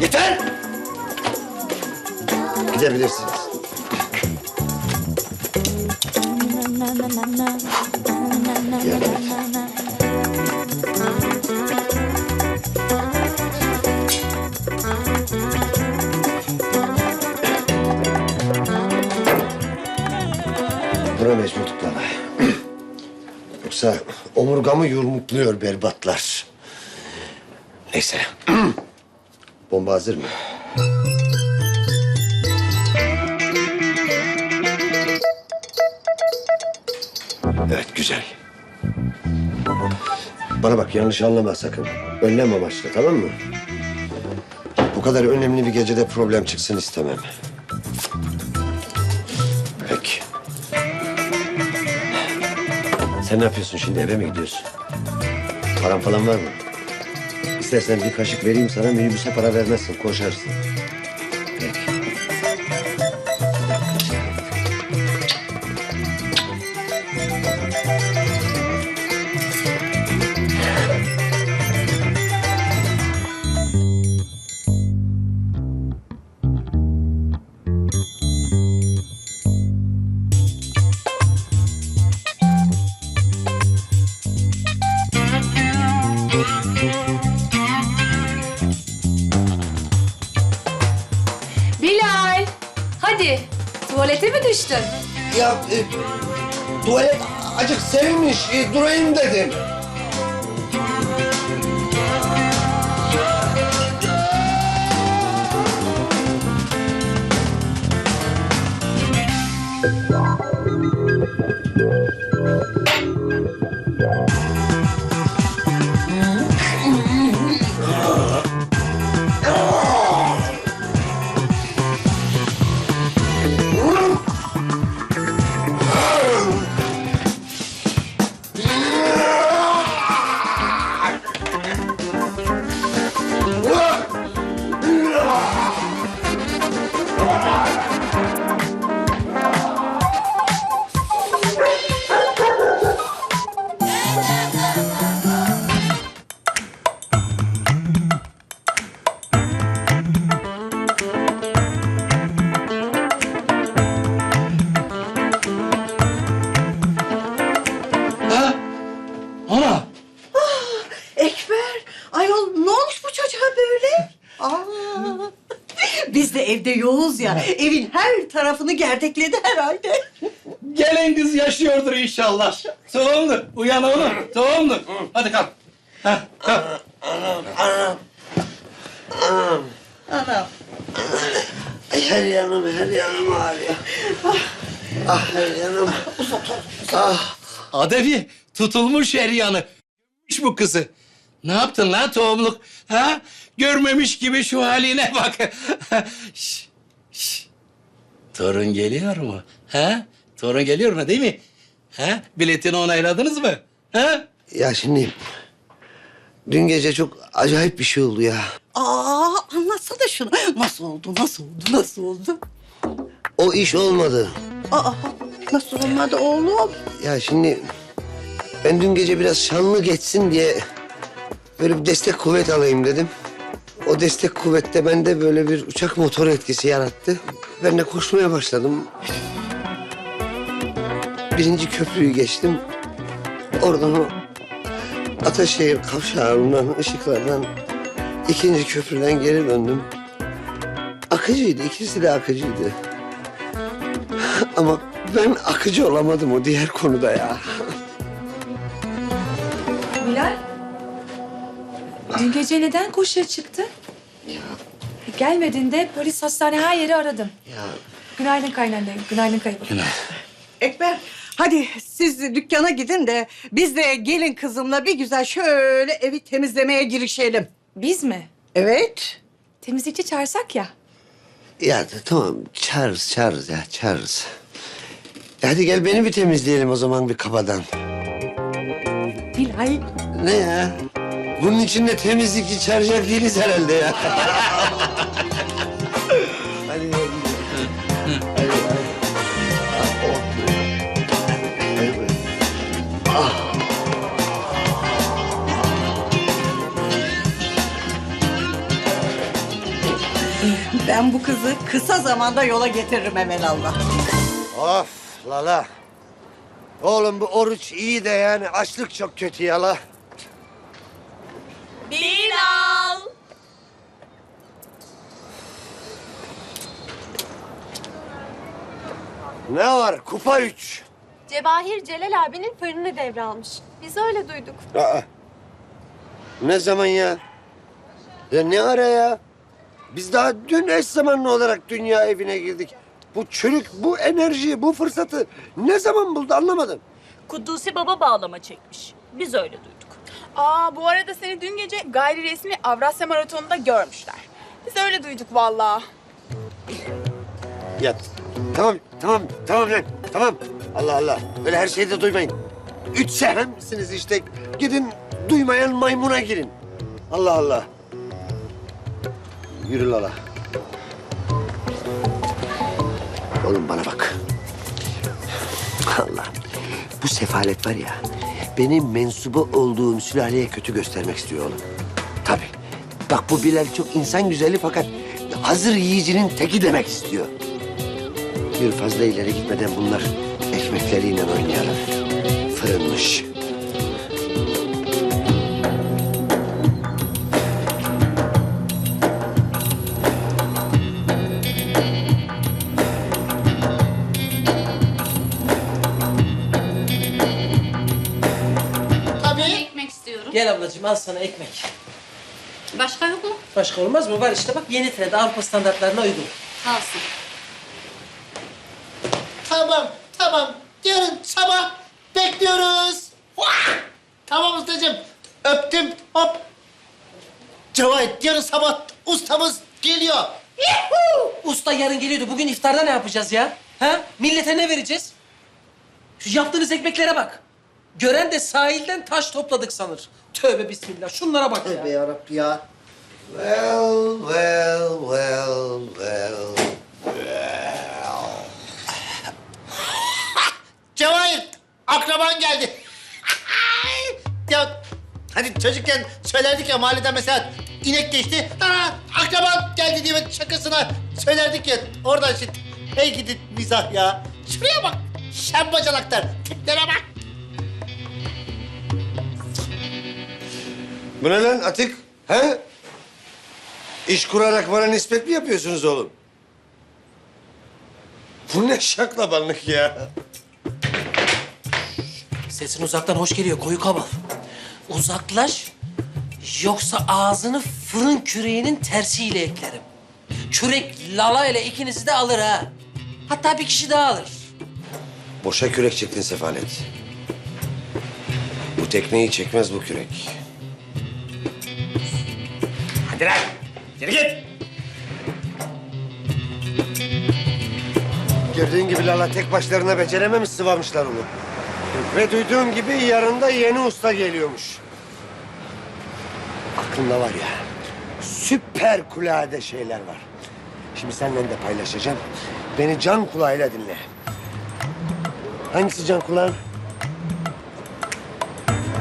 Yeter! Gidebilirsiniz. Buna omurgamı yumrukluyor berbatlar. Neyse. Bomba hazır mı? Evet, güzel. Bana bak, yanlış anlama sakın. Önlem amaçlı, tamam mı? Bu kadar önemli bir gecede problem çıksın istemem. Sen ne yapıyorsun şimdi? Eve mi gidiyorsun? Paran falan var mı? İstersen bir kaşık vereyim sana, minibüse para vermezsin, koşarsın. Acık serilmiş, e, durayım dedim. Ya. Evin her tarafını gerdekledi herhalde. Gelen kız yaşıyordur inşallah. Tohumdur. Uyan oğlum. Tohumdur. Hadi kalk. Ha, kalk. Anam. Her yanım, her yanım ağrıyor. Ah, her yanım. Ah. Adevi tutulmuş her yanı. Görmüş bu kızı. Ne yaptın lan tohumluk? Ha? Görmemiş gibi şu haline bak. şş, şş. Torun geliyor mu? Ha? Torun geliyor mu değil mi? Ha? Biletini onayladınız mı? Ha? Ya şimdi dün gece çok acayip bir şey oldu ya. Aa, anlatsana şunu. Nasıl oldu, nasıl oldu, nasıl oldu? O iş olmadı. Aa, nasıl olmadı oğlum? Ya şimdi ben dün gece biraz şanlı geçsin diye böyle bir destek kuvvet alayım dedim. O destek kuvvette bende böyle bir uçak motoru etkisi yarattı. Ben de koşmaya başladım. Birinci köprüyü geçtim. Oradan o Ataşehir kavşağından, ışıklardan ikinci köprüden geri döndüm. Akıcıydı, ikisi de akıcıydı. Ama ben akıcı olamadım o diğer konuda ya. Dün gece neden koşuya çıktı? Gelmedin de polis hastane her yeri aradım. Ya Günaydın kaynanne, günaydın kayıp. Ekber, hadi siz dükkana gidin de biz de gelin kızımla bir güzel şöyle evi temizlemeye girişelim. Biz mi? Evet. Temizlikçi çağırsak ya. Ya tamam çağırırız çağırırız ya çağırırız. E hadi gel beni bir temizleyelim o zaman bir kabadan. Bilal. Ne ya? Bunun içinde temizlikçi çağıracak değiliz herhalde ya. hadi. Hadi, hadi. Hadi, hadi. Ben bu kızı kısa zamanda yola getiririm evelallah. Of lala. Oğlum bu oruç iyi de yani açlık çok kötü yala. Bilal. Ne var? Kupa üç. Cevahir Celal abinin fırını devralmış. Biz öyle duyduk. Aa. Ne zaman ya? Ya ne ara ya? Biz daha dün eş zamanlı olarak dünya evine girdik. Bu çürük, bu enerjiyi, bu fırsatı ne zaman buldu anlamadım. Kuddusi Baba bağlama çekmiş. Biz öyle duyduk. Aa bu arada seni dün gece gayri resmi Avrasya Maratonu'nda görmüşler. Biz öyle duyduk vallahi. Ya tamam, tamam, tamam lan, tamam. Allah Allah, öyle her şeyi de duymayın. Üç sehem işte. Gidin duymayan maymuna girin. Allah Allah. Yürü Lala. Oğlum bana bak. Allah. Bu sefalet var ya, benim mensubu olduğum sülaleye kötü göstermek istiyor oğlum. Tabii. Bak bu Bilal çok insan güzeli fakat hazır yiyicinin teki demek istiyor. Bir fazla ileri gitmeden bunlar ekmekleriyle oynayalım. Fırınmış. ekmek istiyorum. Gel ablacığım al sana ekmek. Başka yok mu? Başka olmaz mı? Var işte bak yeni trend Avrupa standartlarına uygun. Kalsın. Tamam, tamam. Yarın sabah bekliyoruz. Vah! Tamam ustacığım. Öptüm. Hop. Cevahit, yarın sabah ustamız geliyor. Yuhuu! Usta yarın geliyordu. Bugün iftarda ne yapacağız ya? Ha? Millete ne vereceğiz? Şu yaptığınız ekmeklere bak. Gören de sahilden taş topladık sanır. Tövbe bismillah. Şunlara bak Tövbe ya. yarabbim ya. Well, well, well, well. Cevahir, akraban geldi. ya hani çocukken söylerdik ya mahalleden mesela inek geçti. Aa, akraban geldi diye şakasına söylerdik ya. Oradan şimdi hey gidi mizah ya. Şuraya bak. Şen bacanaklar. Tiplere bak. Bu ne lan Atik? He? İş kurarak bana nispet mi yapıyorsunuz oğlum? Bu ne şaklabanlık ya? Sesin uzaktan hoş geliyor koyu kabal. Uzaklaş yoksa ağzını fırın küreğinin tersiyle eklerim. Kürek lala ile ikinizi de alır ha. Hatta bir kişi daha alır. Boşa kürek çektin Sefalet. Bu tekneyi çekmez bu kürek. Hadi lan. Geri git. Gördüğün gibi Lala tek başlarına becerememiş sıvamışlar onu. Ve duyduğum gibi yarın da yeni usta geliyormuş. Aklımda var ya süper kulade şeyler var. Şimdi seninle de paylaşacağım. Beni can kulağıyla dinle. Hangisi can kulağın?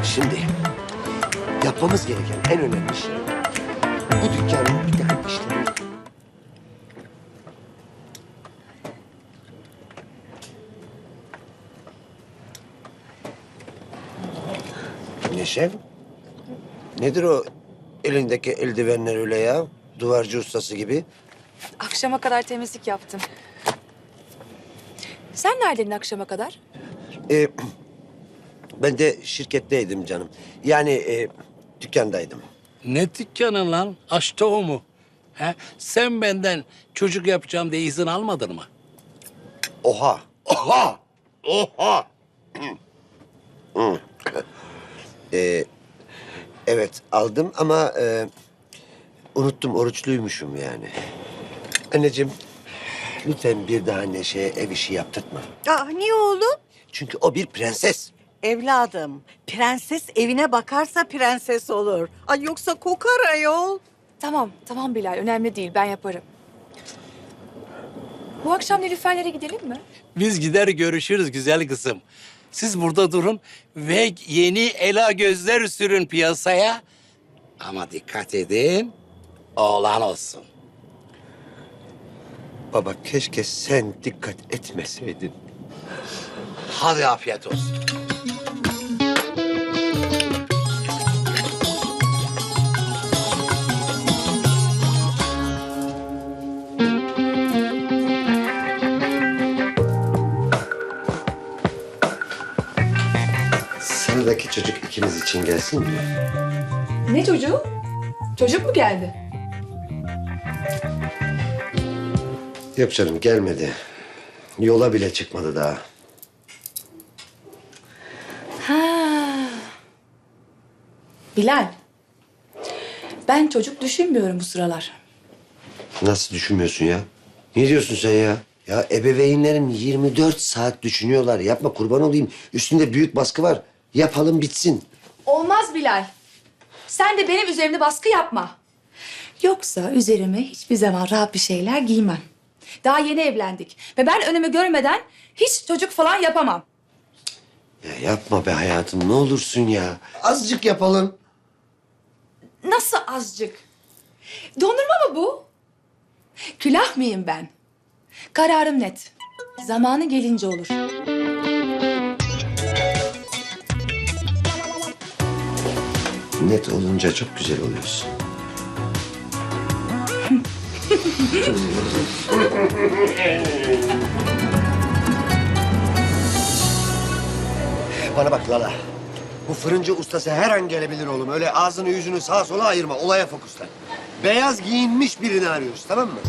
Şimdi yapmamız gereken en önemli şey bu dükkanın bir takım işlerini Neşe? Nedir o elindeki eldivenler öyle ya? Duvarcı ustası gibi. Akşama kadar temizlik yaptım. Sen neredeydin akşama kadar? Ee, ben de şirketteydim canım. Yani e, dükkandaydım. Ne dükkanı lan? Aç tohumu. He? Sen benden çocuk yapacağım diye izin almadın mı? Oha! Oha! Oha! Ee, evet aldım ama e, unuttum oruçluymuşum yani. Anneciğim lütfen bir daha Neşe'ye ev işi yaptırtma. Ah niye oğlum? Çünkü o bir prenses. Evladım, prenses evine bakarsa prenses olur. Ay yoksa kokar ayol. Tamam, tamam Bilal. Önemli değil. Ben yaparım. Bu akşam Nilüfer'lere gidelim mi? Biz gider görüşürüz güzel kızım. Siz burada durun ve yeni ela gözler sürün piyasaya. Ama dikkat edin, oğlan olsun. Baba keşke sen dikkat etmeseydin. Hadi afiyet olsun. Sıradaki çocuk ikimiz için gelsin mi? Ne çocuğu? Çocuk mu geldi? Yok canım gelmedi. Yola bile çıkmadı daha. Ha. Bilal. Ben çocuk düşünmüyorum bu sıralar. Nasıl düşünmüyorsun ya? Ne diyorsun sen ya? Ya ebeveynlerim 24 saat düşünüyorlar. Yapma kurban olayım. Üstünde büyük baskı var. Yapalım bitsin. Olmaz Bilal. Sen de benim üzerimde baskı yapma. Yoksa üzerime hiçbir zaman rahat bir şeyler giymem. Daha yeni evlendik ve ben önümü görmeden hiç çocuk falan yapamam. Ya yapma be hayatım ne olursun ya. Azıcık yapalım. Nasıl azıcık? Dondurma mı bu? Külah mıyım ben? Kararım net. Zamanı gelince olur. Net olunca çok güzel oluyorsun. Bana bak Lala. Bu fırıncı ustası her an gelebilir oğlum. Öyle ağzını yüzünü sağa sola ayırma. Olaya fokuslan. Beyaz giyinmiş birini arıyoruz tamam mı?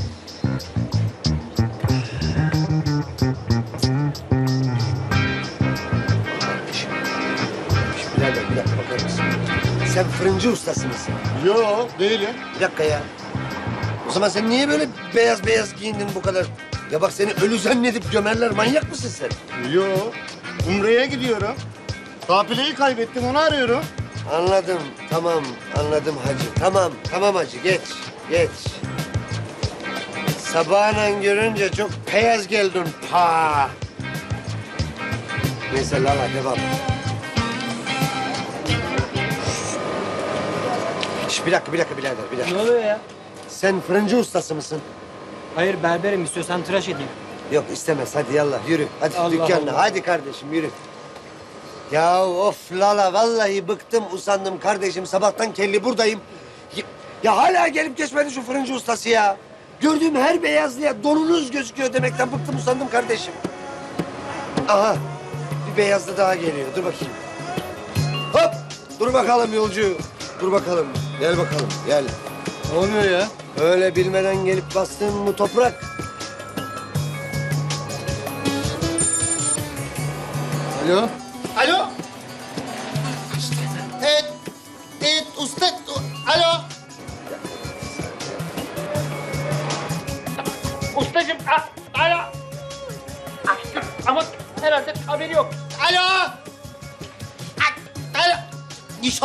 Fırıncı ustası mısın? Yo değilim. Bir dakika ya. O zaman sen niye böyle beyaz beyaz giyindin bu kadar? Ya bak seni ölü zannedip gömerler. Manyak mısın sen? Yo. Umre'ye gidiyorum. Kafileyi kaybettim onu arıyorum. Anladım. Tamam. Anladım hacı. Tamam. Tamam hacı. Geç. Geç. Sabahından görünce çok beyaz geldin. Pa. Neyse Lala devam. Şş, bir dakika, bir dakika birader, bir dakika. Ne oluyor ya? Sen fırıncı ustası mısın? Hayır berberim istiyorsan tıraş edeyim. Yok istemez. Hadi yallah yürü. Hadi Allah dükkanına. Allah. Hadi kardeşim yürü. Ya of Lala vallahi bıktım usandım kardeşim. Sabahtan kelli buradayım. Ya, ya hala gelip geçmedi şu fırıncı ustası ya. Gördüğüm her beyazlıya donunuz gözüküyor demekten bıktım usandım kardeşim. Aha bir beyazlı daha geliyor. Dur bakayım. Hop dur bakalım yolcu. Dur bakalım. Gel bakalım gel. Ne oluyor ya? Öyle bilmeden gelip bastığın bu toprak Alo. Alo.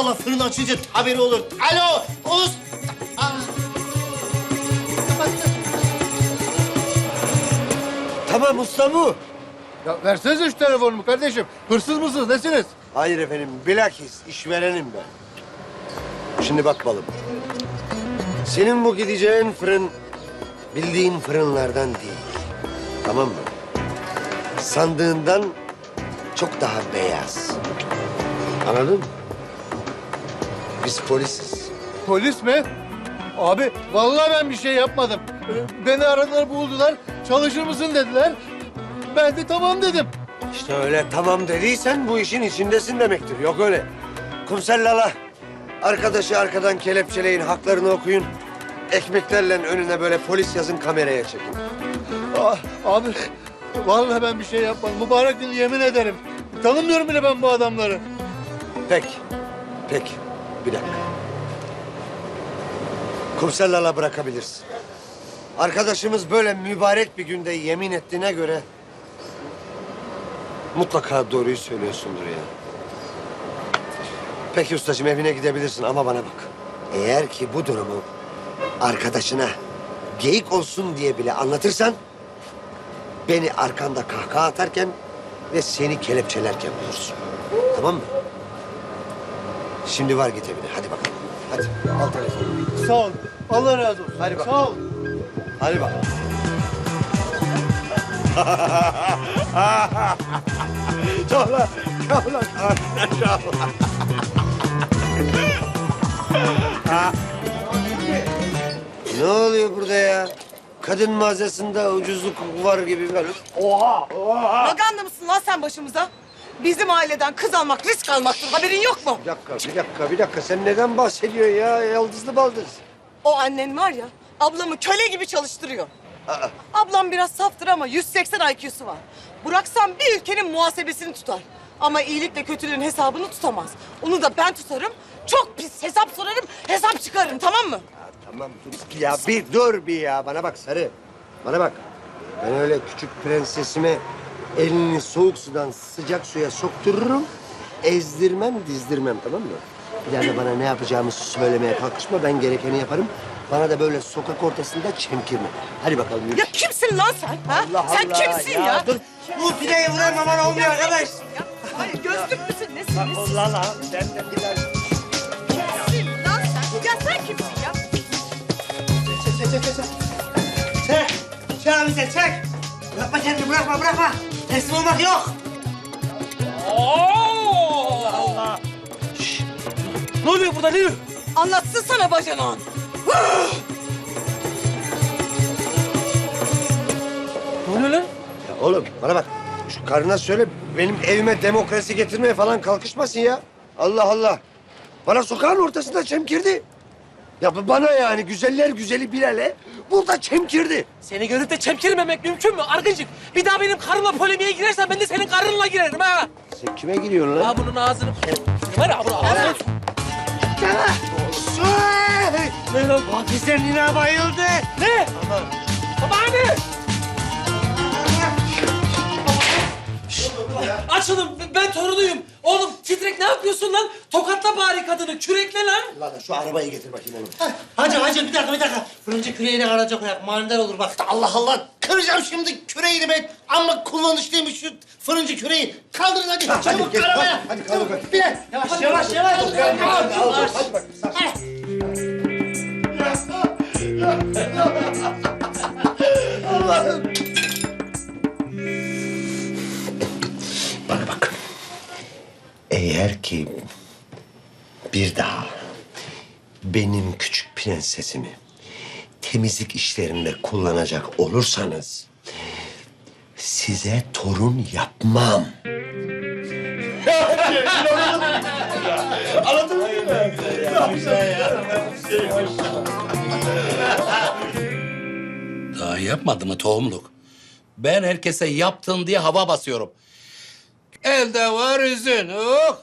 İnşallah fırın açınca haberi olur. Alo. Aa. Kapattı. Tamam usta bu. Ya versenize şu telefonumu kardeşim. Hırsız mısınız? Nesiniz? Hayır efendim, bilakis işverenim ben. Şimdi bak balım. Senin bu gideceğin fırın bildiğin fırınlardan değil. Tamam mı? Sandığından çok daha beyaz. Anladın mı? Biz polisiz. Polis mi? Abi vallahi ben bir şey yapmadım. Ee, Beni aradılar buldular. Çalışır mısın dediler. Ben de tamam dedim. İşte öyle tamam dediysen bu işin içindesin demektir. Yok öyle. Kumsel Lala. Arkadaşı arkadan kelepçeleyin, haklarını okuyun. Ekmeklerle önüne böyle polis yazın kameraya çekin. Ah, abi vallahi ben bir şey yapmadım. Mübarek gün yemin ederim. Tanımıyorum bile ben bu adamları. Peki. Peki. Bir dakika. Kumsel Lala bırakabilirsin. Arkadaşımız böyle mübarek bir günde yemin ettiğine göre... ...mutlaka doğruyu söylüyorsundur ya. Peki ustacığım evine gidebilirsin ama bana bak. Eğer ki bu durumu arkadaşına geyik olsun diye bile anlatırsan... ...beni arkanda kahkaha atarken ve seni kelepçelerken bulursun. Tamam mı? Şimdi var git evine. Hadi bakalım. Hadi al telefonu. Sağ ol. Allah razı olsun. Hadi bak. Sağ ol. Hadi bak. Çağla. Çağla. Çağla. Ne oluyor burada ya? Kadın mağazasında ucuzluk var gibi böyle. Maganda mısın lan sen başımıza? Bizim aileden kız almak risk almaktır. Haberin yok mu? Bir dakika, bir dakika, bir dakika. Sen neden bahsediyorsun ya? Yaldızlı baldız. O annen var ya, ablamı köle gibi çalıştırıyor. Ablam biraz saftır ama 180 IQ'su var. Bıraksam bir ülkenin muhasebesini tutar. Ama iyilikle kötülüğün hesabını tutamaz. Onu da ben tutarım. Çok pis hesap sorarım, hesap çıkarırım tamam mı? Tamam dur ya bir dur bir ya. Bana bak sarı. Bana bak. Ben öyle küçük prensesime elini soğuk sudan sıcak suya soktururum. Ezdirmem, dizdirmem tamam mı? Da bana ne yapacağımı söylemeye kalkışma. Ben gerekeni yaparım. Bana da böyle sokak ortasında çemkirme. Hadi bakalım yürü. Ya kimsin lan sen? Ha? Allah sen Allah kimsin ya? Dur. Bu pideyi vuramam olmuyor arkadaş. Hayır gözlük müsün? Nesin? Nesin? Allah Allah. Sen de biraz. Kimsin lan sen? Ya sen kimsin ya? Çek, çek, çek, çek. Çek. Çek abi çek, çek. Bırakma kendini, bırakma, bırakma. Teslim olmak yok. Ne oluyor burada ne? Anlatsın sana bacanan. Ne oluyor lan? Ya oğlum bana bak. Şu karına söyle benim evime demokrasi getirmeye falan kalkışmasın ya. Allah Allah. Bana sokağın ortasında çemkirdi. Ya bana yani güzeller güzeli Bilal'e burada çemkirdi. Seni görüp de çemkirmemek mümkün mü Argıcık? Bir daha benim karımla polemiğe girersen ben de senin karınla girerim ha. Sen kime giriyorsun lan? Ha bunun ağzını... Var ya bunu ağzını... Ne lan? Hafizler yine bayıldı. Ne? Babaanne! Açılın ben torunuyum. Yapıyorsun lan? Tokatla bari kadını kürekle lan. Lan şu arabayı getir bakayım oğlum. Hacı, hacı bir dakika, bir dakika. Fırıncı küreğine karaca koyak, manidar olur bak. Allah Allah, kıracağım şimdi küreğini ben. Ama kullanışlıymış şu fırıncı küreği. Kaldırın hadi, çabuk gel, arabaya. hadi kaldır bakayım. Biraz, yavaş, yavaş, yavaş. yavaş. Hadi bak. Allah'ım. Eğer ki bir daha benim küçük prensesimi temizlik işlerinde kullanacak olursanız size torun yapmam. Daha yapmadı mı tohumluk? Ben herkese yaptın diye hava basıyorum. Elde var üzün. Oh!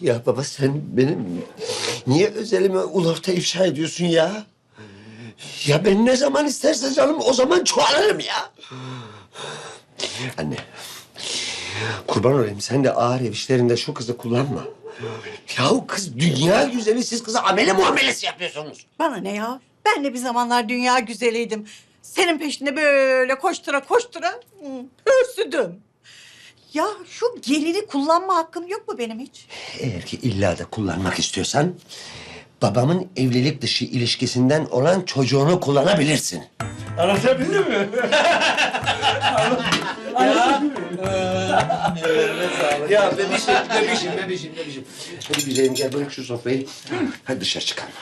Ya baba sen benim niye özelime ulafta ifşa ediyorsun ya? Ya ben ne zaman isterse canım o zaman çoğalırım ya. Anne. Kurban olayım sen de ağır ev işlerinde şu kızı kullanma. Yahu kız dünya güzeli siz kıza amele muamelesi yapıyorsunuz. Bana ne ya? Ben de bir zamanlar dünya güzeliydim. Senin peşinde böyle koştura koştura hı, hırsüdüm. Ya şu gelini kullanma hakkım yok mu benim hiç? Eğer ki illa da kullanmak istiyorsan babamın evlilik dışı ilişkisinden olan çocuğunu kullanabilirsin. Anlatabildim mi? Ya bebişim, bebişim, bebişim, bebişim. Hadi güzelim gel bırak şu sofrayı. Hadi dışarı çıkalım.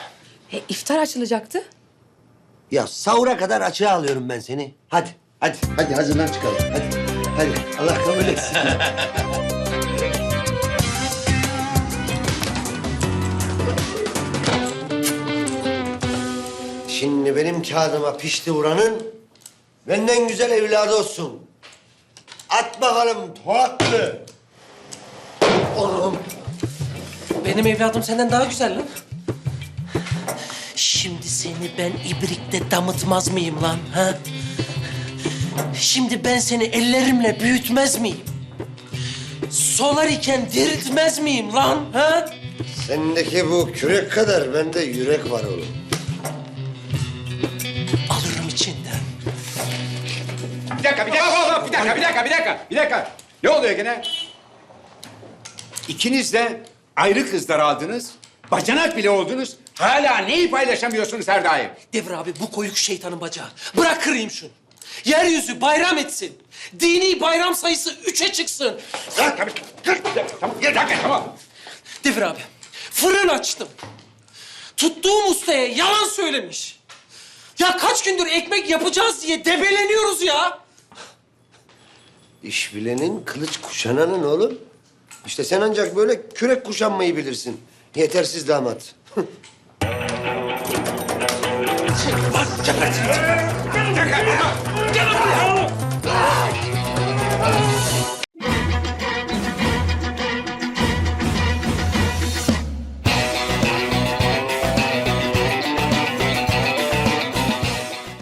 E, iftar açılacaktı. Ya sahura kadar açığa alıyorum ben seni. Hadi, hadi, hadi hazırlan çıkalım. Hadi, hadi. Allah kabul etsin. Şimdi benim kağıdıma pişti vuranın benden güzel evladı olsun. At bakalım Fuatlı. Oğlum. Benim evladım senden daha güzel lan. Şimdi seni ben ibrikte damıtmaz mıyım lan ha? Şimdi ben seni ellerimle büyütmez miyim? solar iken diriltmez miyim lan? Ha? Sendeki bu kürek kadar bende yürek var oğlum. Alırım içinden. Bir dakika, bir dakika, bir dakika, bir dakika, bir dakika, bir dakika. Ne oluyor gene? İkiniz de ayrı kızlar aldınız, bacanak bile oldunuz. Hala neyi paylaşamıyorsunuz her daim? Devir abi bu koyuk şeytanın bacağı. Bırak kırayım şunu. Yeryüzü bayram etsin. Dini bayram sayısı üçe çıksın. Ya, tabii, kır, dakika, tamam, bir dakika, tamam. Devir abi, fırın açtım. Tuttuğum ustaya yalan söylemiş. Ya kaç gündür ekmek yapacağız diye debeleniyoruz ya. İş bilenin kılıç kuşananın oğlum. İşte sen ancak böyle kürek kuşanmayı bilirsin. Yetersiz damat. Bir dakika, tamam.